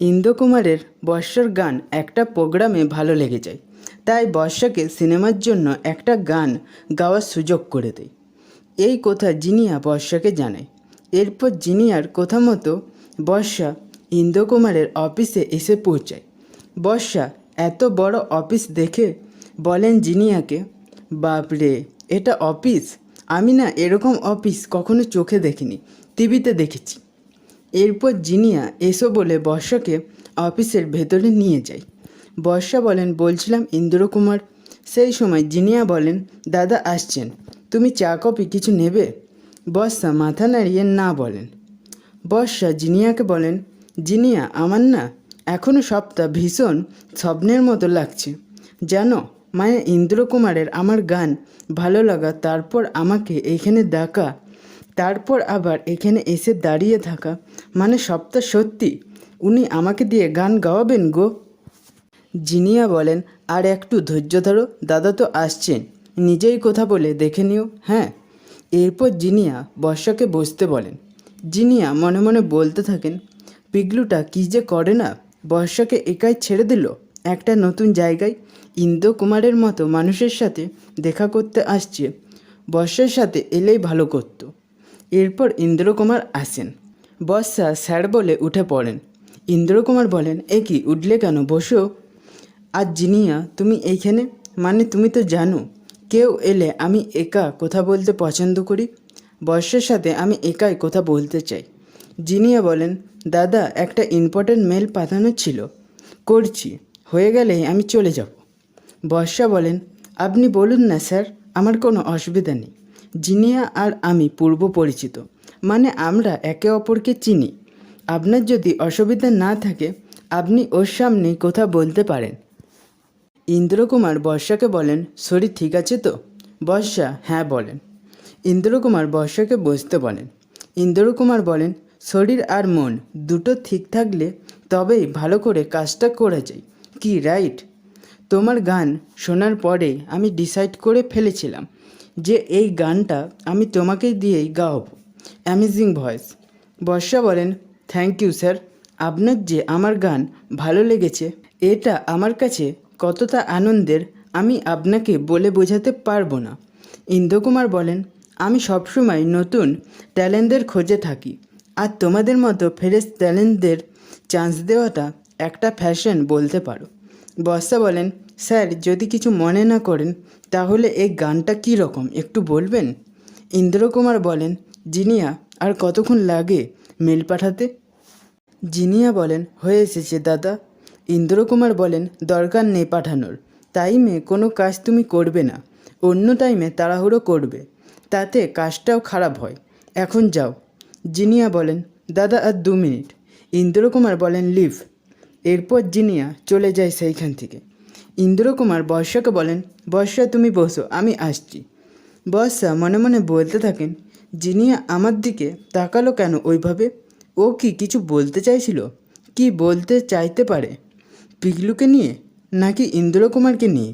ইন্দ্রকুমারের বর্ষার গান একটা প্রোগ্রামে ভালো লেগে যায়। তাই বর্ষাকে সিনেমার জন্য একটা গান গাওয়ার সুযোগ করে দেয়। এই কথা জিনিয়া বর্ষাকে জানায়। এরপর জিনিয়ার কথা মতো বর্ষা ইন্দ্রকুমারের অফিসে এসে পৌঁছায়। বর্ষা এত বড় অফিস দেখে বলেন জিনিয়াকে বাপরে এটা অফিস? আমি না এরকম অফিস কখনো চোখে দেখিনি, টিভিতে দেখেছি। এরপর জিনিয়া এসো বলে বর্ষাকে অফিসের ভেতরে নিয়ে যায়। বর্ষা বলেন, বলছিলাম ইন্দ্রকুমার। সেই সময় জিনিয়া বলেন, দাদা আসছেন। তুমি চা, কফি কিছু নেবে? বর্ষা মাথা নাড়িয়ে না বলেন। বর্ষা জিনিয়াকে বলেন, জিনিয়া, আমার না এখনও সবটা ভীষণ স্বপ্নের মতো লাগছে। জানো, মায়া ইন্দ্রকুমারের আমার গান ভালো লাগা, তারপর আমাকে এইখানে ডাকা তারপর আবার এখানে এসে দাঁড়িয়ে থাকা। মানে সবটা সত্যি? উনি আমাকে দিয়ে গান গাওয়াবেন গো। জিনিয়া বলেন, আর একটু ধৈর্য ধরো, দাদা তো আসছেন। নিজেই কথা বলে দেখে নিও হ্যাঁ? এরপর জিনিয়া বর্ষাকে বসতে বলেন। জিনিয়া মনে মনে বলতে থাকেন, পিগলুটা কী যে করে না? বর্ষাকে একাই ছেড়ে দিল। একটা নতুন জায়গায় ইন্দ্র কুমারের মতো মানুষের সাথে দেখা করতে আসছে। বর্ষার সাথে এলেই ভালো করতো। এরপর ইন্দ্রকুমার আসেন। বর্ষা স্যার বলে উঠে পড়েন। ইন্দ্রকুমার বলেন, এ কি, উঠলে কেন? বসো। আর জিনিয়া, তুমি এইখানে? মানে তুমি তো জানো, কেউ এলে আমি একা কথা বলতে পছন্দ করি। বর্ষার সাথে আমি একাই কথা বলতে চাই। জিনিয়া বলেন, দাদা, একটা ইম্পর্ট্যান্ট মেল পাঠানো ছিল। করছি। হয়ে গেলেই আমি চলে যাব। বর্ষা বলেন, আপনি বলুন না স্যার, আমার কোনো অসুবিধা নেই। জিনিয়া আর আমি পূর্ব পরিচিত। মানে আমরা একে অপরকে চিনি। আপনার যদি অসুবিধা না থাকে, আপনি ওর সামনে কথা বলতে পারেন। ইন্দ্রকুমার বর্ষাকে বলেন শরীর ঠিক আছে তো? বর্ষা হ্যাঁ বলেন। ইন্দ্রকুমার বর্ষাকে বসতে বলেন। ইন্দ্রকুমার বলেন, শরীর আর মন দুটো ঠিক থাকলে তবেই ভালো করে কাজটা করা যায়। কি, রাইট? তোমার গান শোনার পরে আমি ডিসাইড করে ফেলেছিলাম যে এই গানটা আমি তোমাকেই দিয়েই গাওয়াবো অ্যামেজিং ভয়েস বর্ষা বলেন থ্যাংক ইউ স্যার আপনার যে আমার গান ভালো লেগেছে, এটা আমার কাছে কতটা আনন্দের আমি আপনাকে বলে বোঝাতে পারব না। ইন্দ্রকুমার বলেন, আমি সবসময় নতুন ট্যালেন্টদের খোঁজে থাকি আর তোমাদের মতো ফ্রেশ ট্যালেন্টদের চান্স দেওয়াটা একটা ফ্যাশন বলতে পারো। বর্ষা বলেন, স্যার, যদি কিছু মনে না করেন, তাহলে এই গানটা কী রকম? একটু বলবেন? ইন্দ্রকুমার বলেন, জিনিয়া, আর কতক্ষণ লাগে মেল পাঠাতে? জিনিয়া বলেন, হয়ে এসেছে দাদা। ইন্দ্রকুমার বলেন, দরকার নেই পাঠানোর। টাইমে কোনো কাজ তুমি করবে না। অন্য টাইমে তাড়াহুড়ো করবে। তাতে কাজটাও খারাপ হয়। এখন যাও। জিনিয়া বলেন, দাদা, আর দু মিনিট। ইন্দ্রকুমার বলেন, লিভ। এরপর জিনিয়া চলে যায় সেইখান থেকে। ইন্দ্রকুমার বর্ষাকে বলেন, বর্ষা, তুমি বসো, আমি আসছি। বর্ষা মনে মনে বলতে থাকেন, জিনিয়া আমার দিকে তাকালো কেন ওইভাবে? ও কি কিছু বলতে চাইছিল? কি বলতে চাইতে পারে? পিগলুকে নিয়ে নাকি ইন্দ্রকুমারকে নিয়ে?